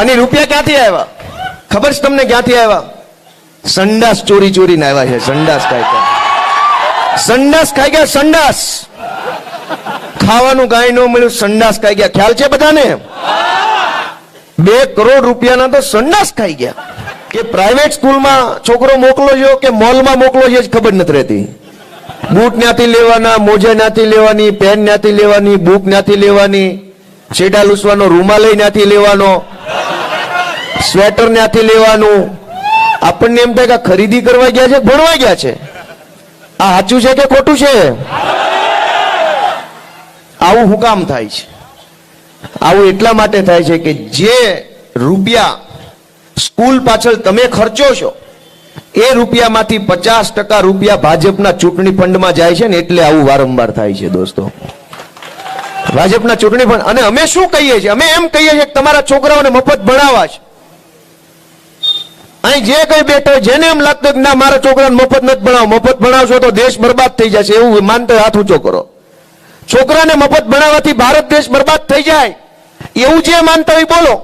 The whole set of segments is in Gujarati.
અને રૂપિયા ક્યાંથી આવ્યા? ખબર છે તમને ક્યાંથી આવ્યા? સંડાસ ચોરી ચોરીને આવ્યા છે, સંડાસ ખાઈ ગયા સંડાસ ખાઈ ગયા, સંડાસ. ખાવાનું કાંઈ ન મળ્યું, સંડાસ ખાઈ ગયા. ખ્યાલ છે બધાને? બે કરોડ રૂપિયાના તો સંડાસ ખાઈ ગયા. કે પ્રાઇવેટ સ્કૂલમાં છોકરો મોકલો છો કે મોલમાં મોકલો છો ખબર નથી રહેતી. બૂટ ન્યાથી લેવાના, મોજા ન્યાથી લેવાની, પેન ન્યાથી લેવાની, બુક ન્યાથી લેવાની, છેડા લૂસવાનો, રૂમાલ ન્યાથી લેવાનો સ્વેટર ત્યાંથી લેવાનું. આપણને એમ થાય કે ખરીદી કરવા ગયા છે, ભણવા ગયા છે. આ સાચું છે કે ખોટું છે? આવું હું કામ થાય છે? આવું એટલા માટે થાય છે કે જે રૂપિયા સ્કૂલ પાછળ તમે ખર્ચો છો, એ રૂપિયામાંથી પચાસ ટકા રૂપિયા ભાજપના ચૂંટણી ફંડમાં જાય છે ને એટલે આવું વારંવાર થાય છે, દોસ્તો. ભાજપના ચૂંટણી ફંડ અને અમે શું કહીએ છીએ? અમે એમ કહીએ છીએ કે તમારા છોકરાઓને મફત ભણાવવા છે. અહીં જે કઈ બેઠો જેને એમ લાગતું કે ના, મારા છોકરાને મફત નથી ભણાવો, મફત ભણાવશો તો દેશ બરબાદ થઈ જશે, એવું માનતો હાથ ઊંચો કરો. છોકરાને મફત ભણાવવાથી ભારત દેશ બરબાદ થઈ જાય. એવું જે માનતા હોય બોલો.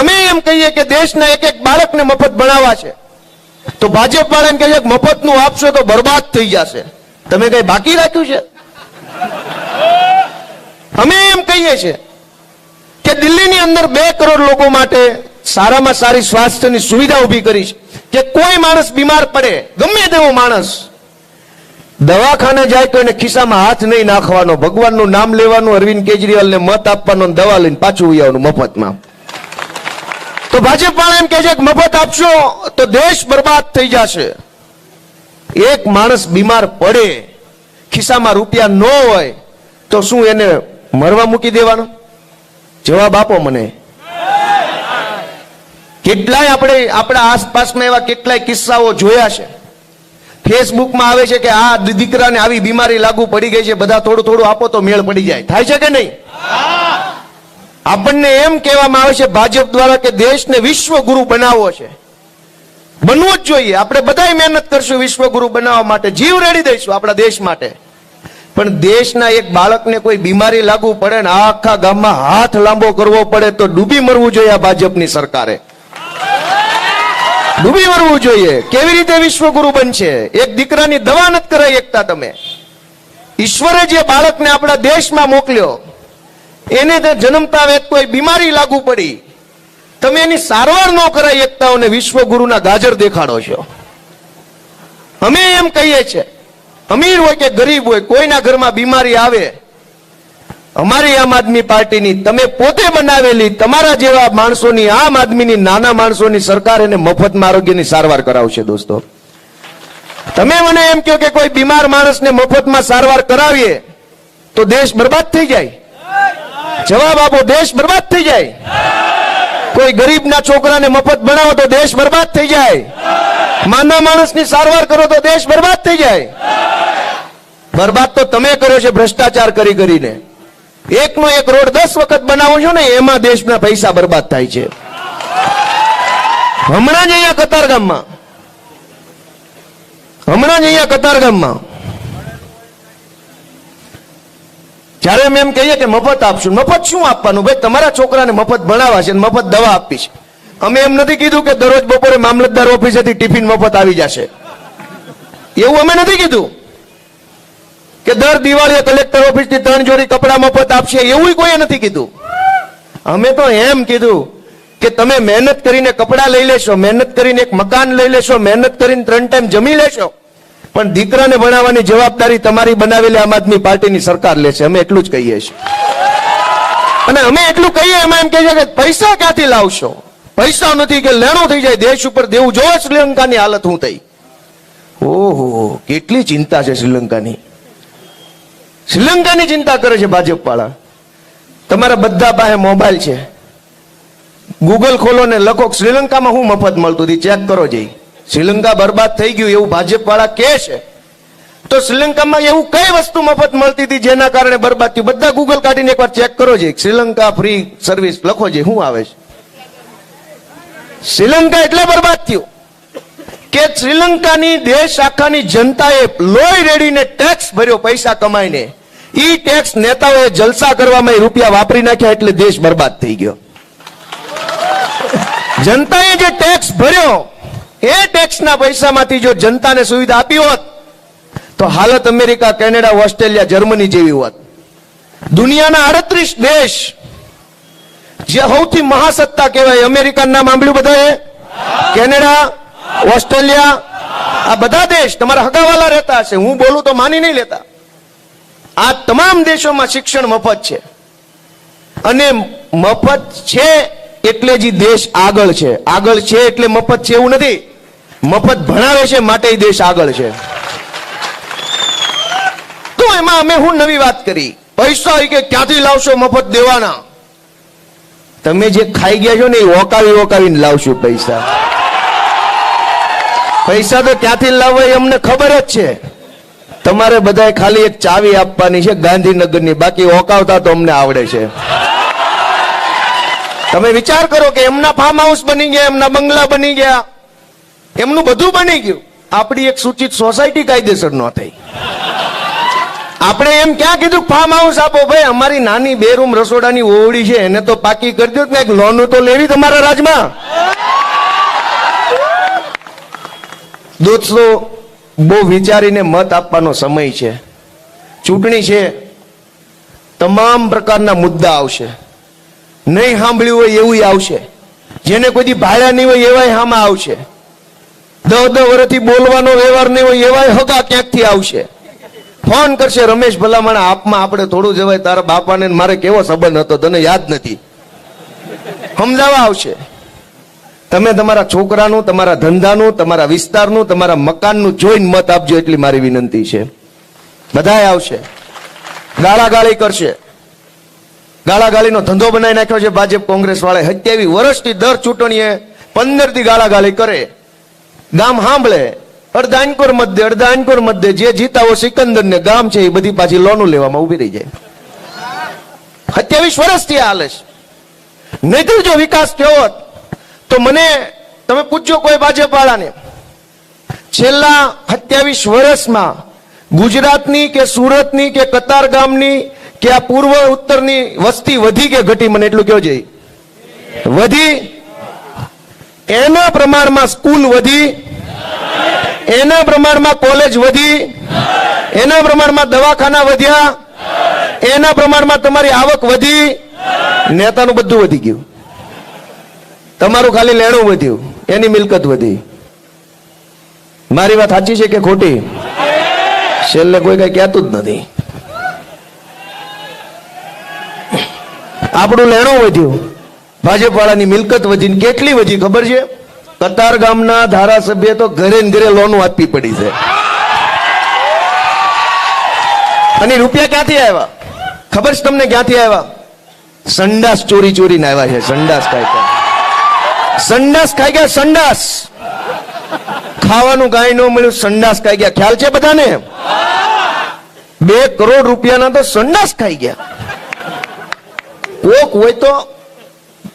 અમે એમ કહીએ કે દેશના એક એક બાળકને મફત ભણાવવા છે. તો ભાજપ વાળાને એમ કહે છે કે મફતનું આપશો તો બરબાદ થઈ જશે. તમે કઈ બાકી રાખ્યું છે? અમે એમ કહીએ છીએ કે દિલ્હીની અંદર બે કરોડ લોકો માટે સારામાં સારી સ્વાસ્થ્યની સુવિધા ઊભી કરી છે કે કોઈ માણસ બીમાર પડે, ગમે તેવો માણસ. દવાખાને જાય તો એને ખિસ્સામાં હાથ નહીં નાખવાનો, ભગવાનનું નામ લેવાનું, અરવિંદ કેજરીવાલને મત આપવાનો દવા લઈને પાછું આવવાનું મફતમાં. તો ભાજપ વાળા એમ કહે છે કે મફત આપશો તો દેશ બરબાદ થઈ જશે. એક માણસ બીમાર પડે, ખિસ્સામાં રૂપિયા ન હોય, તો શું એને મરવા મૂકી દેવાનો? જવાબ આપો મને. કેટલાય આપણે આપણા આસપાસમાં એવા કેટલાય કિસ્સાઓ જોયા છે. ફેસબુકમાં આવે છે કે આ દીકરાને આવી બીમારી લાગુ પડી ગઈ છે, બધા થોડું થોડું આપો તો મેળ પડી જાય. થાય છે કે નહીં? આપણને એમ કહેવામાં આવે છે ભાજપ દ્વારા કે દેશને વિશ્વગુરુ બનાવવો છે. બનવું જ જોઈએ. આપણે બધાય મહેનત કરશું વિશ્વગુરુ બનાવવા માટે. જીવ રેડી દઈશું આપણા દેશ માટે. પણ દેશના એક બાળકને કોઈ બીમારી લાગુ પડે ને આખા ગામમાં હાથ લાંબો કરવો પડે તો ડૂબી મરવું જોઈએ આ ભાજપની સરકારે. ડૂબી મરવું જોઈએ. કેવી રીતે વિશ્વગુરુ બનશે? એક દીકરાની દવા નથી કરાઈ એકતા તમે. ઈશ્વરે જે બાળકને આપણા દેશમાં મોકલ્યો, એને જન્મતા વેત કોઈ બીમારી લાગુ પડી. તમે એની સારવાર ન કરાઈ એકતાઓને વિશ્વગુરુના ગાજર દેખાડો છો. અમે એમ કહીએ છીએ, અમીર હોય કે ગરીબ હોય, કોઈના ઘરમાં બીમારી આવે અમારી આમ આદમી પાર્ટીની તમે પોતે બનાવેલી તમારા જેવા માણસોની, આમ આદમીની, નાના માણસોની સરકાર એને મફતમાં આરોગ્યની સારવાર કરાવશે દોસ્તો. તમે મને એમ કહો કે કોઈ બીમાર માણસને મફતમાં સારવાર કરાવીએ, તો દેશ બરબાદ થઈ જાય. જવાબ આપો, દેશ બરબાદ થઈ જાય. કોઈ ગરીબના છોકરાને મફત ભણાવો તો દેશ બરબાદ થઈ જાય. માના માણસની સારવાર કરો તો દેશ બરબાદ થઈ જાય. બરબાદ તો તમે કર્યો છે ભ્રષ્ટાચાર કરી કરીને. એકનો એક રોડ દસ વખત બનાવો છો ને, એમાં દેશના પૈસા બરબાદ થાય છે. હમણાં જ અહીંયા કતારગામમાં હમણાં જ અહીંયા કતારગામમાં જ્યારે અમે એમ કહીએ કે મફત આપશું, મફત શું આપવાનું? ભાઈ, તમારા છોકરાને મફત ભણાવવા છે મફત દવા આપવી છે. અમે એમ નથી કીધું કે દરરોજ બપોરે મામલતદાર ઓફિસેથી ટિફિન મફત આવી જશે. એવું અમે નથી કીધું. કે દર દિવાળીએ કલેક્ટર ઓફિસથી ત્રણ જોડી કપડા મફત આપશે એવું કોઈએ નથી કીધું. અમે તો એમ કીધું કે તમે મહેનત કરીને કપડા લઈ લેશો, મહેનત કરીને એક મકાન લઈ લેશો, મહેનત કરીને ત્રણ ટાઈમ જમી લેશો. પણ દીકરાને ભણાવવાની જવાબદારી તમારી બનાવેલી આમ આદમી પાર્ટીની સરકાર લેશે અમે એટલું જ કહીએ છીએ. અને અમે એટલું કહીએ એમાં એમ કહે છે કે પૈસા ક્યાંથી લાવશો? પૈસા નથી કે લેણો થઈ જાય, દેશ ઉપર દેવું જોવો શ્રીલંકાની હાલત હું થઈ. ઓહો, કેટલી ચિંતા છે શ્રીલંકાની. શ્રીલંકાની ચિંતા કરે છે ભાજપ વાળા તમારા બધા પાસે મોબાઈલ છે. ગૂગલ ખોલો ને લખો કે શ્રીલંકામાં હું મફત મળતું હતી ચેક કરો જઈ. શ્રીલંકા બરબાદ થઈ ગયું એવું ભાજપ વાળા કહે છે. તો શ્રીલંકામાં એવું કઈ વસ્તુ મફત મળતી હતી જેના કારણે બરબાદ થયું? બધા ગૂગલ કાઢીને એકવાર ચેક કરો છે શ્રીલંકા ફ્રી સર્વિસ લખો છે શું આવે છે? શ્રીલંકા એટલે બરબાદ થયું. કે શ્રીલંકાની દેશ આખાની જનતાએ લોહી રેડીને ટેક્સ ભર્યો, પૈસા કમાઈને. ઈ ટેક્સ નેતાઓએ જલસા કરવામાં રૂપિયા વાપરી નાખ્યા એટલે દેશ બરબાદ થઈ ગયો. જનતાએ જે ટેક્સ ભર્યો, એ ટેક્સના પૈસામાંથી જો જનતાને સુવિધા આપી હોત, તો હાલત અમેરિકા, કેનેડા, ઓસ્ટ્રેલિયા, જર્મની જેવી હોત. દુનિયાના અડત્રીસ દેશ, જે સૌથી મહાસત્તા કહેવાય, અમેરિકાનું નામ સાંભળ્યું બધાએ? કેનેડા, ઓસ્ટ્રેલિયા, આ બધા દેશ તમારા હગાવાલા રહેતા હશે. હું બોલું તો માની નહીં લેતા. આ તમામ દેશોમાં શિક્ષણ મફત છે. અને મફત છે એટલે જ દેશ આગળ છે. આગળ છે એટલે મફત છે એવું નથી. મફત ભણાવે છે માટે દેશ આગળ છે. તો એમાં અમે હું નવી વાત કરી. પૈસા કે ક્યાંથી લાવશો મફત દેવાના? તમે જે ખાઈ ગયા છો ને એ ઓકાવી ઓકાવીને લાવશું પૈસા. પૈસા તો ક્યાંથી લાવવા એ અમને ખબર જ છે. તમારે બધાએ ખાલી એક ચાવી આપવાની છે ગાંધીનગરની. બાકી ઓકાવતા તો અમને આવડે છે. તમે વિચાર કરો કે એમના ફાર્મ હાઉસ બની ગયા, એમના બંગલા બની ગયા. એમનું બધું બની ગયું. આપણી એક સૂચિત સોસાયટી કાયદેસર ન થઈ. આપણે એમ ક્યાં કીધું ફાર્મ હાઉસ આપો ભાઈ, અમારી નાની બે રૂમ રસોડાની ઓવડી છે, એને તો પાકી કરી દો ને લોન તો લેવી તમારા રાજમાં. દોસ્તો બહુ વિચારીને મત આપવાનો સમય છે. ચૂંટણી છે, તમામ પ્રકારના મુદ્દા આવશે. નહીં સાંભળ્યું હોય એવું આવશે. જેને કોઈ દી ભાડ્યા નહીં હોય એવાય હામાં આવશે. દહ દહ વર્ષથી બોલવાનો વ્યવહાર નહીં હોય એવાય હગા ક્યાંકથી આવશે? ફોન કરશે, રમેશ ભલામણ, આપમાં આપણે થોડું જવાય, તારા બાપાને મારે કેવો સંબંધ હતો? તને યાદ નથી. સમજાવવા આવશે. તમે તમારા છોકરાનું, તમારા ધંધાનું, તમારા વિસ્તારનું, તમારા મકાનનું જોઈને મત આપજો એટલી મારી વિનંતી છે. બધાય આવશે. ગાળાગાળી કરશે. ગાળાગાળીનો ધંધો બનાવી નાખ્યો છે ભાજપ કોંગ્રેસ વાળા સત્યાવીસ વર્ષથી દર ચૂંટણીએ પંદરથી ગાળાગાળી કરે. ગામ સાંભળે. અડધા અંકોર મધ્ય અડધા અંકોર મધ્ય, જે જીતાવો સિકંદર ને ગામ છે એ બધી પાછી લોનું લેવામાં ઊભી રહી જાય. સત્યાવીસ વર્ષથી હાલે છે. નહીતર જો વિકાસ થયો હોત તો મને તમે પૂછજો કોઈ ભાજપ વાળાને છેલ્લા સત્યાવીસ વર્ષમાં ગુજરાતની કે સુરતની કે કતાર ગામની કે આ પૂર્વ ઉત્તરની વસ્તી વધી કે ઘટી મને એટલું કયો જઈ વધી? એના પ્રમાણમાં સ્કૂલ વધી? એના પ્રમાણમાં કોલેજ વધી? એના પ્રમાણમાં દવાખાના વધ્યા? એના પ્રમાણમાં તમારી આવક વધી? નેતાનું બધું વધી ગયું. તમારું ખાલી લેણું વધ્યું, એની મિલકત વધી. મારી વાત સાચી છે કે ખોટી? છેલ્લે કોઈ કઈ કહેતું જ નથી. આપણું લેણું વધ્યું. ભાજપ વાળાની મિલકત વધીને કેટલી વધી ખબર છે? કતાર ગામના ધારાસભ્ય તો ઘરે ને ઘરે લોન આપવી પડી છે. અને રૂપિયા ક્યાંથી આવ્યા? ખબર છે તમને ક્યાંથી આવ્યા? સંડાસ ચોરી ચોરીને આવ્યા છે, સંડાસ ગયા સંડાસ ખાઈ ગયા, સંડાસ. ખાવાનું કાંઈ ન મળ્યું, સંડાસ ખાઈ ગયા. ખ્યાલ છે બધાને? બે કરોડ રૂપિયાના તો સંડાસ ખાઈ ગયા. કોક હોય તો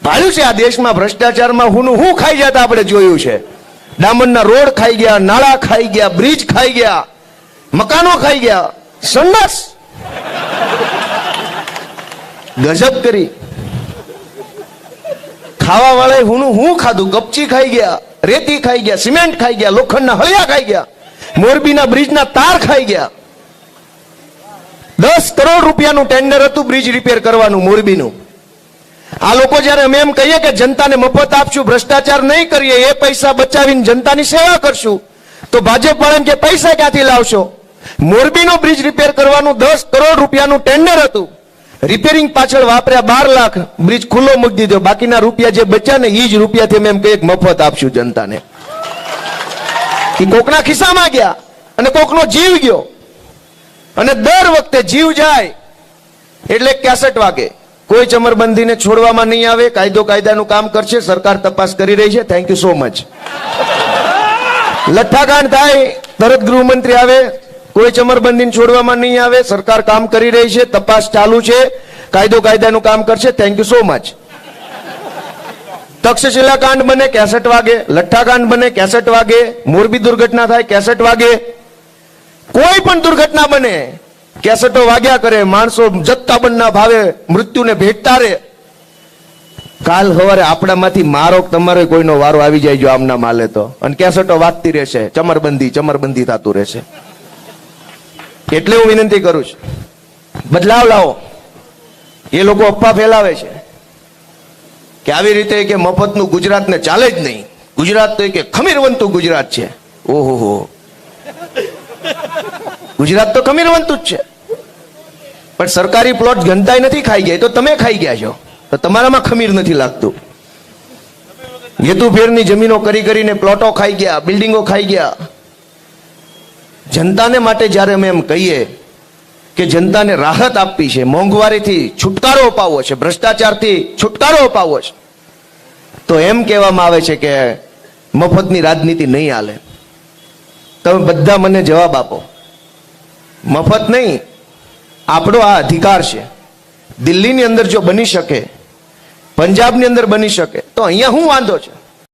ભાડ્યું છે આ દેશમાં ભ્રષ્ટાચારમાં હું હું ખાઈ જતા આપણે જોયું છે. ડામરના રોડ ખાઈ ગયા, નાળા ખાઈ ગયા, બ્રિજ ખાઈ ગયા, મકાનો ખાઈ ગયા. સંડાસ. ગજબ કરી. ખાવા વાળા હું હું ખાધું? કપચી ખાઈ ગયા, રેતી ખાઈ ગયા, સિમેન્ટ ખાઈ ગયા, લોખંડના હળિયા ખાઈ ગયા, મોરબીના બ્રિજના તાર ખાઈ ગયા. દસ કરોડ રૂપિયાનું ટેન્ડર હતું બ્રિજ રિપેર કરવાનું મોરબીનું. આ લોકો જયારે અમે એમ કહીએ કે જનતાને મફત આપશું, ભ્રષ્ટાચાર નહીં કરીએ, એ પૈસા બચાવીને જનતાની સેવા કરશું, તો ભાજપ વાળાને કે પૈસા ક્યાંથી લાવશો? મોરબીનો બ્રિજ રિપેર કરવાનું દસ કરોડ રૂપિયાનું ટેન્ડર હતું. રિપેરિંગ પાછળ વાપર્યા બાર લાખ, બ્રિજ ખુલ્લો મૂકી દીધો. બાકીના રૂપિયા જે બચ્યા ને એ જ રૂપિયાથી અમે એમ કહીએ મફત આપશું જનતાને. એ કોકના ખિસ્સામાં ગયા અને કોકનો જીવ ગયો. અને દર વખતે જીવ જાય એટલે કેસેટ વાગે. કોઈ ચમરબંધીને છોડવામાં નહીં આવે કાયદો કાયદાનું કામ કરશે, સરકાર તપાસ કરી રહી છે. થેન્ક યુ સો મચ લઠ્ઠાકાંડ થાય, તરત ગૃહમંત્રી આવે કોઈ ચમરબંધીને છોડવામાં નહીં આવે. સરકાર કામ કરી રહી છે, તપાસ ચાલુ છે. કાયદો કાયદાનું કામ કરશે. Thank you so much Takshashila કાંડ બને કેસઠ વાગે લઠ્ઠાકાંડ બને કેસેટ વાગે, મોરબી દુર્ઘટના થાય કેસેટ વાગે. કોઈ પણ દુર્ઘટના બને કેસેટો વાગ્યા કરે, માણસો જથ્થાબંધના ભાવે મૃત્યુને ભેટતા રહે. કાલ સવારે આપણામાંથી મારો તમારો કોઈનો વારો આવી જાય જો આમના માલે તો. અને કેસેટો વાગતી રહેશે. ચમરબંધી ચમરબંધી થતું રહેશે. એટલે હું વિનંતી કરું છું. બદલાવ લાવો. એ લોકો અફવા ફેલાવે છે. કે આવી રીતે કે મફતનું ગુજરાતને ચાલે જ નહીં. ગુજરાત તો કે ખમીરવંતું ગુજરાત છે. ઓહો ગુજરાત તો ખમીરવંતું જ છે. પણ સરકારી પ્લોટ જનતાએ નથી, ખાઈ ગયા. તો તમે ખાઈ ગયા છો. તો તમારામાં ખમીર નથી લાગતું. હેતુફેરની જમીનો કરી કરીને પ્લોટો ખાઈ ગયા, બિલ્ડિંગો ખાઈ ગયા. જનતાને માટે જ્યારે અમે એમ કહીએ કે જનતાને રાહત આપવી છે, મોંઘવારીથી છુટકારો અપાવવો છે, ભ્રષ્ટાચારથી છુટકારો અપાવવો છે, તો એમ કહેવામાં આવે છે કે મફતની રાજનીતિ નહીં હાલે. તમે બધા મને જવાબ આપો. મફત નહીં, આપણો આ અધિકાર છે. દિલ્હીની અંદર જો બની શકે, પંજાબની અંદર બની શકે, તો અહીંયા શું વાંધો છે.